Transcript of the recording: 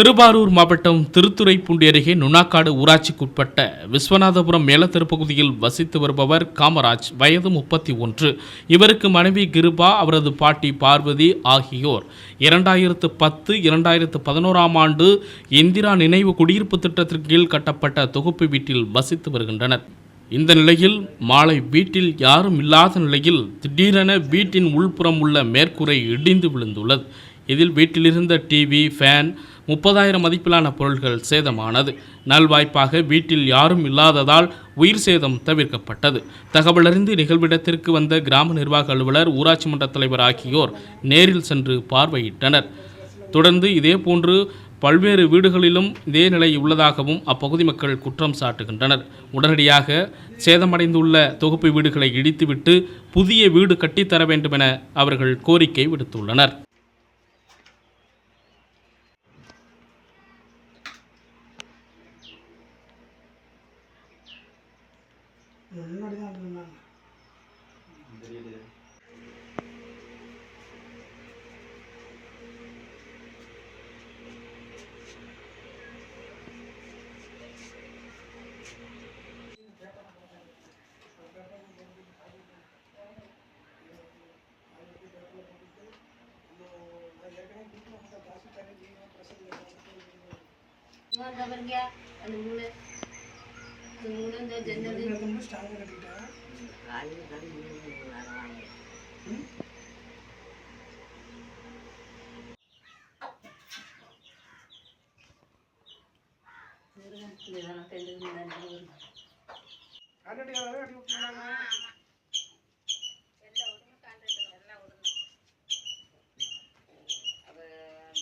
திருவாரூர் மாவட்டம் திருத்துறைப்பூண்டி அருகே நுணாக்காடு ஊராட்சிக்குட்பட்ட விஸ்வநாதபுரம் மேலத்தெருப்பகுதியில் வசித்து வருபவர் காமராஜ். வயது முப்பத்தி ஒன்று. இவருக்கு மனைவி கிருபா அவரது பாட்டி பார்வதி ஆகியோர். இரண்டாயிரத்து பத்து இரண்டாயிரத்து பதினோராம் ஆண்டு இந்திரா நினைவு குடியிருப்பு திட்டத்தின் கீழ் கட்டப்பட்ட தொகுப்பு வீட்டில் வசித்து வருகின்றனர். இந்த நிலையில் மாலை வீட்டில் யாரும் இல்லாத நிலையில் திடீரென வீட்டின் உள்புறம் உள்ள மேற்கூரை இடிந்து விழுந்துள்ளது. இதில் வீட்டிலிருந்த டிவி ஃபேன் முப்பதாயிரம் மதிப்பிலான பொருட்கள் சேதமானது. நல்வாய்ப்பாக வீட்டில் யாரும் இல்லாததால் உயிர் சேதம் தவிர்க்கப்பட்டது. தகவலறிந்து நிகழ்விடத்திற்கு வந்த கிராம நிர்வாக அலுவலர் ஊராட்சி மன்ற தலைவர் ஆகியோர் நேரில் சென்று பார்வையிட்டனர். தொடர்ந்து இதேபோன்று பல்வேறு வீடுகளிலும் இதே நிலை உள்ளதாகவும் அப்பகுதி மக்கள் குற்றம் சாட்டுகின்றனர். உடனடியாக சேதமடைந்துள்ள தொகுப்பு வீடுகளை இடித்துவிட்டு புதிய வீடு கட்டித்தர வேண்டும் என அவர்கள் கோரிக்கை விடுத்துள்ளனர். முன்னாடி தான் இருந்தாங்க இவன் பாருங்க அந்த மூணு இந்த ஜன்னல் ரொம்ப ஸ்ட்ராங்காக கட்டிக்கிட்டேன் இதெல்லாம் தெரிஞ்சது அடி அடி அடி விட்டுருந்தாங்க